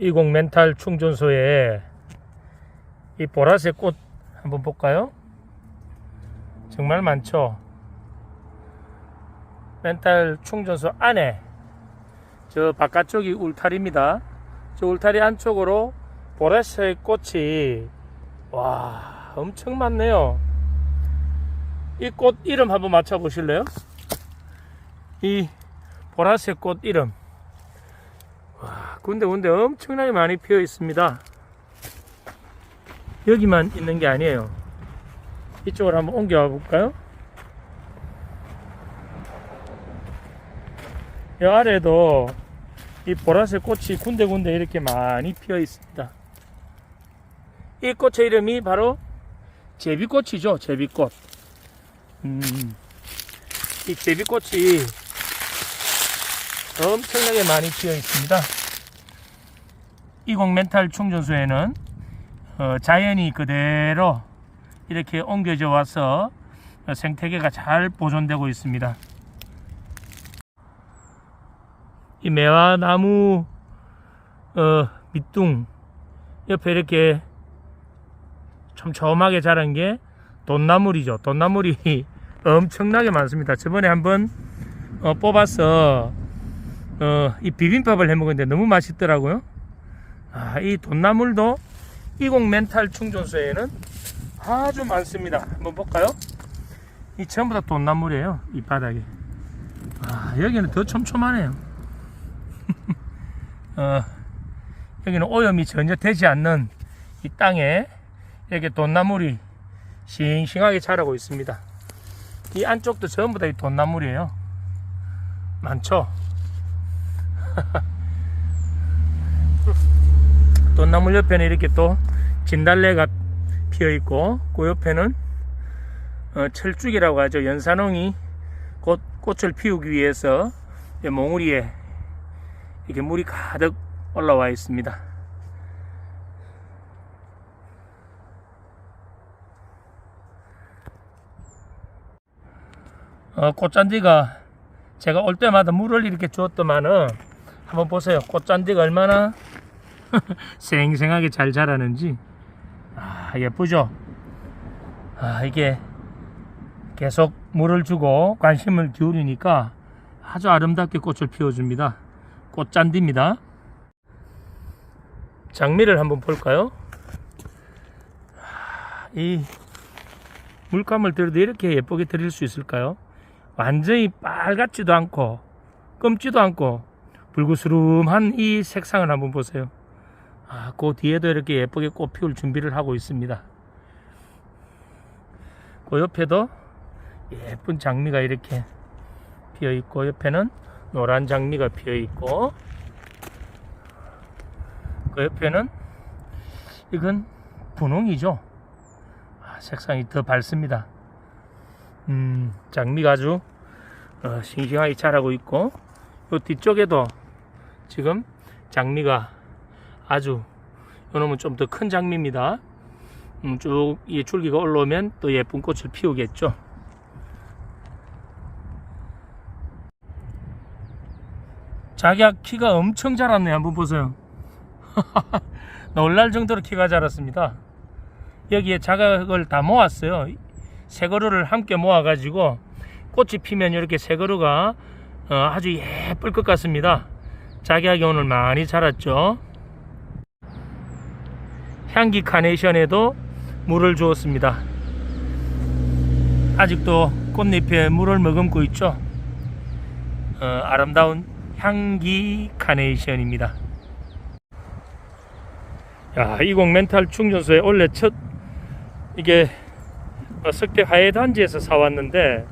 20 멘탈 충전소에 이 보라색 꽃 한번 볼까요? 정말 많죠. 멘탈 충전소 안에 저 바깥쪽이 울타리입니다. 저 울타리 안쪽으로 보라색 꽃이 와 엄청 많네요. 이 꽃 이름 한번 맞춰 보실래요? 이 보라색 꽃 이름. 와 군데군데 엄청나게 많이 피어 있습니다. 여기만 있는 게 아니에요. 이쪽으로 한번 옮겨와 볼까요? 이 아래도 이 보라색 꽃이 군데군데 이렇게 많이 피어 있습니다. 이 꽃의 이름이 바로 제비꽃이죠. 제비꽃. 음, 이 제비꽃이 엄청나게 많이 피어 있습니다. 20 멘탈 충전소에는 어, 자연이 그대로 이렇게 옮겨져 와서 생태계가 잘 보존되고 있습니다. 이 매화나무 어, 밑둥 옆에 이렇게 촘촘하게 자란 게 돈나물이죠. 돈나물이 엄청나게 많습니다. 저번에 한번 어, 뽑아서 어, 이 비빔밥을 해 먹었는데 너무 맛있더라고요. 아, 이 돈나물도 20 멘탈 충전소에는 아주 많습니다. 한번 볼까요? 이 전부 다 돈나물이에요. 이 바닥에. 아, 여기는 더 촘촘하네요. 어, 여기는 오염이 전혀 되지 않는 이 땅에 이렇게 돈나물이 싱싱하게 자라고 있습니다. 이 안쪽도 전부 다 이 돈나물이에요. 많죠? 돈나물 옆에는 이렇게 또 진달래가 피어 있고 그 옆에는 어, 철쭉이라고 하죠. 연산홍이 곧 꽃을 피우기 위해서 이 몽우리에 이렇게 물이 가득 올라와 있습니다. 어, 꽃잔디가 제가 올 때마다 물을 이렇게 주었더만은 한번 보세요. 꽃잔디가 얼마나 생생하게 잘 자라는지 아, 예쁘죠? 아, 이게 계속 물을 주고 관심을 기울이니까 아주 아름답게 꽃을 피워줍니다. 꽃잔디입니다. 장미를 한번 볼까요? 아, 이 물감을 들어도 이렇게 예쁘게 드릴 수 있을까요? 완전히 빨갛지도 않고 검지도 않고 불구스름한 이 색상을 한번 보세요. 아, 그 뒤에도 이렇게 예쁘게 꽃 피울 준비를 하고 있습니다. 그 옆에도 예쁜 장미가 이렇게 피어 있고 옆에는 노란 장미가 피어 있고 그 옆에는 이건 분홍이죠. 아, 색상이 더 밝습니다. 음, 장미가 아주 어, 싱싱하게 자라고 있고 요 뒤쪽에도 지금 장미가 아주 요놈은 좀 더 큰 장미입니다. 음, 쭉이 줄기가 올라오면 또 예쁜 꽃을 피우겠죠. 자기야 키가 엄청 자랐네 한번 보세요. 놀랄 정도로 키가 자랐습니다. 여기에 자각을 다 모았어요. 새 그루를 함께 모아 가지고 꽃이 피면 이렇게 새 그루가 어, 아주 예쁠 것 같습니다. 자기하게 오늘 많이 자랐죠. 향기 카네이션에도 물을 주었습니다. 아직도 꽃잎에 물을 머금고 있죠. 어, 아름다운 향기 카네이션입니다. 야, 20 멘탈 충전소에 원래 첫 이게 어, 석대 화해 단지에서 사왔는데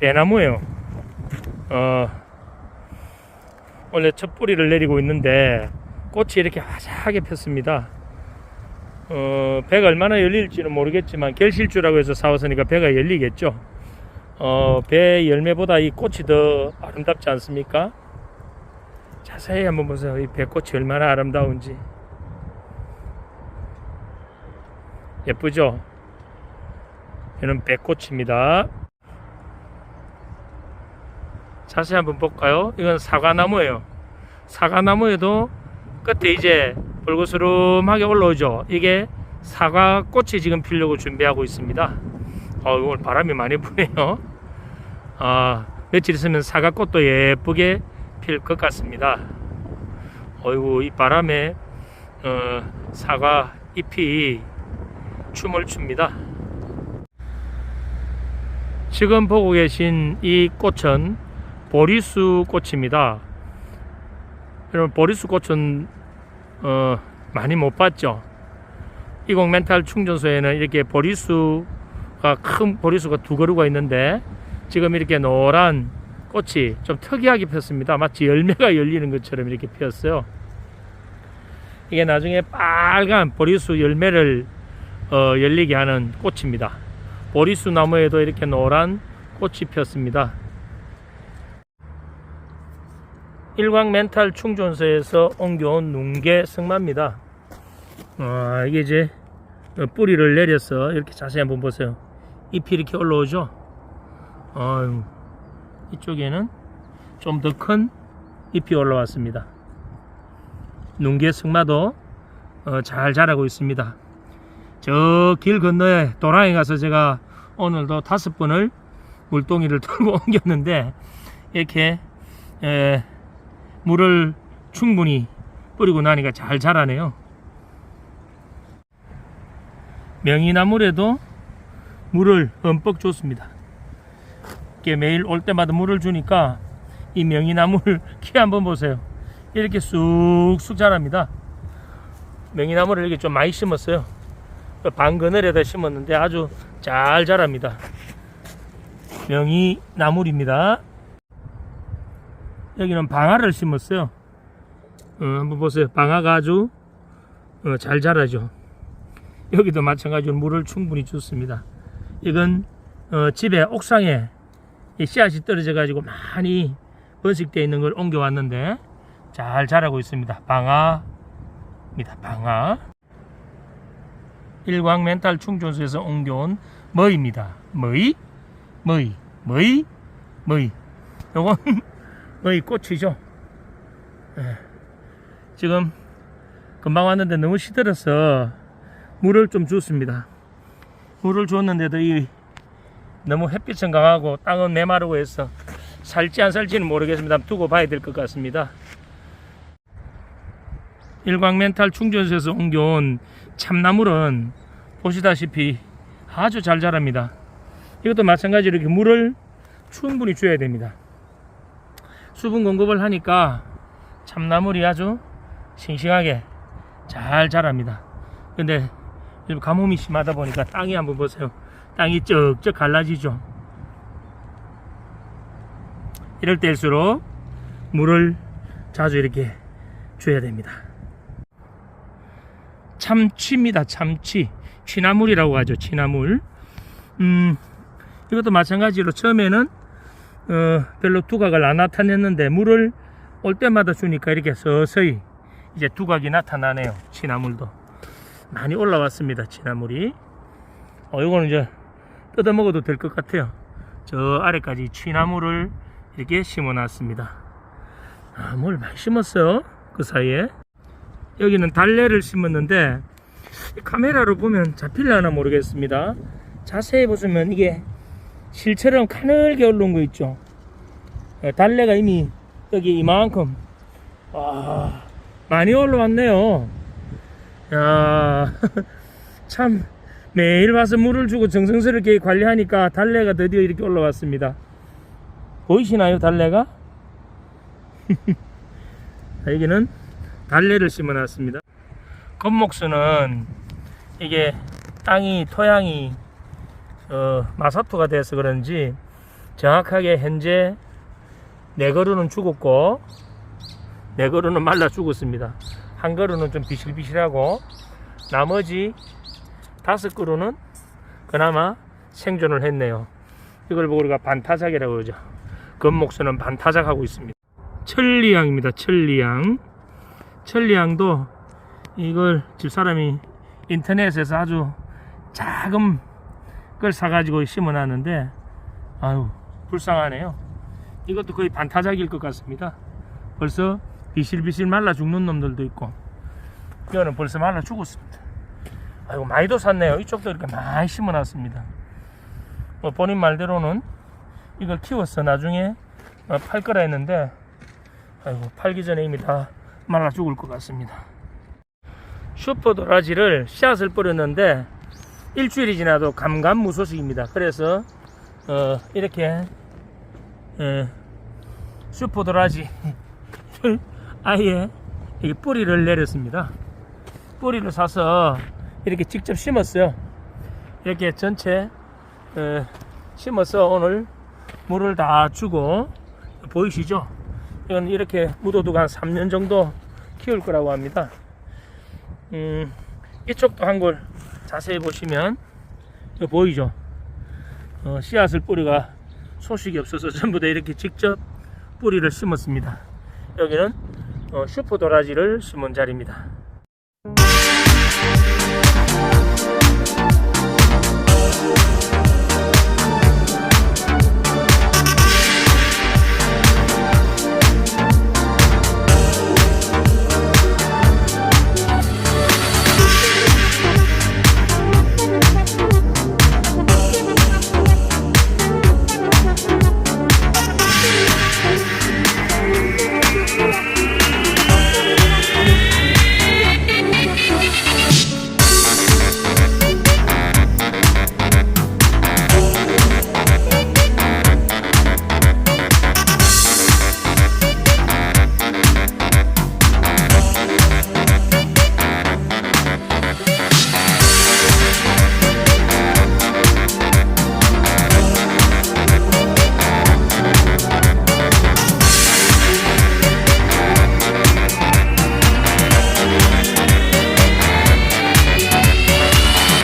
대나무예요. 어, 원래 첫 뿌리를 내리고 있는데 꽃이 이렇게 화사하게 폈습니다. 어, 배가 얼마나 열릴지는 모르겠지만 결실주라고 해서 사왔으니까 배가 열리겠죠. 어, 배 열매보다 이 꽃이 더 아름답지 않습니까? 자세히 한번 보세요. 이 배꽃이 얼마나 아름다운지. 예쁘죠? 이는 배꽃입니다. 자세히 한번 볼까요? 이건 사과나무예요. 사과나무에도 끝에 이제 불그스름하게 올라오죠. 이게 사과 꽃이 지금 피려고 준비하고 있습니다. 어, 오늘 바람이 많이 부네요. 아, 며칠 있으면 사과 꽃도 예쁘게 필 것 같습니다. 어이구, 이 바람에 어, 사과 잎이 춤을 춥니다. 지금 보고 계신 이 꽃은 보리수 꽃입니다. 여러분 보리수 꽃은 어, 많이 못 봤죠. 이공 멘탈 충전소에는 이렇게 보리수가 큰 보리수가 두 그루가 있는데 지금 이렇게 노란 꽃이 좀 특이하게 폈습니다. 마치 열매가 열리는 것처럼 이렇게 피었어요. 이게 나중에 빨간 보리수 열매를 어, 열리게 하는 꽃입니다. 보리수 나무에도 이렇게 노란 꽃이 폈습니다. 일광 멘탈 충전소에서 옮겨온 뭉게 승마입니다. 아, 이게 이제 뿌리를 내려서 이렇게 자세히 한번 보세요. 잎이 이렇게 올라오죠? 아유, 이쪽에는 좀 더 큰 잎이 올라왔습니다. 뭉게 승마도 어, 잘 자라고 있습니다. 저 길 건너에 도랑에 가서 제가 오늘도 다섯 번을 물동이를 들고 옮겼는데 이렇게 에, 물을 충분히 뿌리고 나니까 잘 자라네요. 명이나물에도 물을 흠뻑 줬습니다. 이렇게 매일 올 때마다 물을 주니까 이 명이나물 키 한번 보세요. 이렇게 쑥쑥 자랍니다. 명이나물을 이렇게 좀 많이 심었어요. 반 그늘에다 심었는데 아주 잘 자랍니다. 명이나물입니다. 여기는 방아를 심었어요. 어, 한번 보세요. 방아가 아주 어, 잘 자라죠. 여기도 마찬가지로 물을 충분히 줬습니다. 이건 어, 집에 옥상에 이 씨앗이 떨어져 가지고 많이 번식되어 있는 걸 옮겨 왔는데 잘 자라고 있습니다. 방아입니다. 방아. 일광 멘탈 충전소에서 옮겨온 머입니다. 머이, 머이, 머이, 머이. 요건 머이 꽃이죠. 예. 지금 금방 왔는데 너무 시들어서 물을 좀 줬습니다. 물을 줬는데도 이 너무 햇빛은 강하고 땅은 메마르고 해서 살지 안 살지는 모르겠습니다. 두고 봐야 될 것 같습니다. 일광 멘탈 충전소에서 옮겨온 참나물은 보시다시피 아주 잘 자랍니다. 이것도 마찬가지로 이렇게 물을 충분히 줘야 됩니다. 수분 공급을 하니까 참나물이 아주 싱싱하게 잘 자랍니다. 근데 가뭄이 심하다 보니까 땅이 한번 보세요. 땅이 쩍쩍 갈라지죠. 이럴 때일수록 물을 자주 이렇게 줘야 됩니다. 참치입니다. 참치. 취나물이라고 하죠. 취나물. 음, 이것도 마찬가지로 처음에는 어, 별로 두각을 안 나타냈는데 물을 올 때마다 주니까 이렇게 서서히 이제 두각이 나타나네요. 취나물도 많이 올라왔습니다. 취나물이. 어, 이거는 이제 뜯어 먹어도 될 것 같아요. 저 아래까지 취나물을 이렇게 심어놨습니다. 아, 뭘 많이 심었어요. 그 사이에. 여기는 달래를 심었는데 카메라로 보면 잡힐려나 모르겠습니다. 자세히 보시면 이게 실처럼 가늘게 올라온 거 있죠. 예, 달래가 이미 여기 이만큼 와 많이 올라왔네요. 야, 참 매일 와서 물을 주고 정성스럽게 관리하니까 달래가 드디어 이렇게 올라왔습니다. 보이시나요, 달래가? 여기는 달래를 심어놨습니다. 건목수는 이게 땅이 토양이 어, 마사토가 돼서 그런지 정확하게 현재 네 그루는 죽었고 네 그루는 말라 죽었습니다. 한 그루는 좀 비실비실하고 나머지 다섯 그루는 그나마 생존을 했네요. 이걸 보고 우리가 반타작이라고 그러죠. 건목수는 반타작하고 있습니다. 천리향입니다. 천리향. 천리향도 이걸 집사람이 인터넷에서 아주 작은 걸 사가지고 심어놨는데 아유 불쌍하네요. 이것도 거의 반타작일 것 같습니다. 벌써 비실비실 말라 죽는 놈들도 있고 이거는 벌써 말라 죽었습니다. 아이고 많이도 샀네요. 이쪽도 이렇게 많이 심어놨습니다. 뭐 본인 말대로는 이걸 키워서 나중에 어, 팔 거라 했는데 아이고 팔기 전에 이미 다 말라 죽을 것 같습니다. 슈퍼 도라지를 씨앗을 뿌렸는데 일주일이 지나도 감감무소식입니다. 그래서 어, 이렇게 예, 슈퍼 도라지 아예 뿌리를 내렸습니다. 뿌리를 사서 이렇게 직접 심었어요. 이렇게 전체 에, 심어서 오늘 물을 다 주고 보이시죠? 이건 이렇게 묻어두고 한 3년 정도 키울 거라고 합니다. 음, 이쪽도 한골 자세히 보시면 보이죠? 어, 씨앗을 뿌리가 소식이 없어서 전부 다 이렇게 직접 뿌리를 심었습니다. 여기는 어, 슈퍼 도라지를 심은 자리입니다.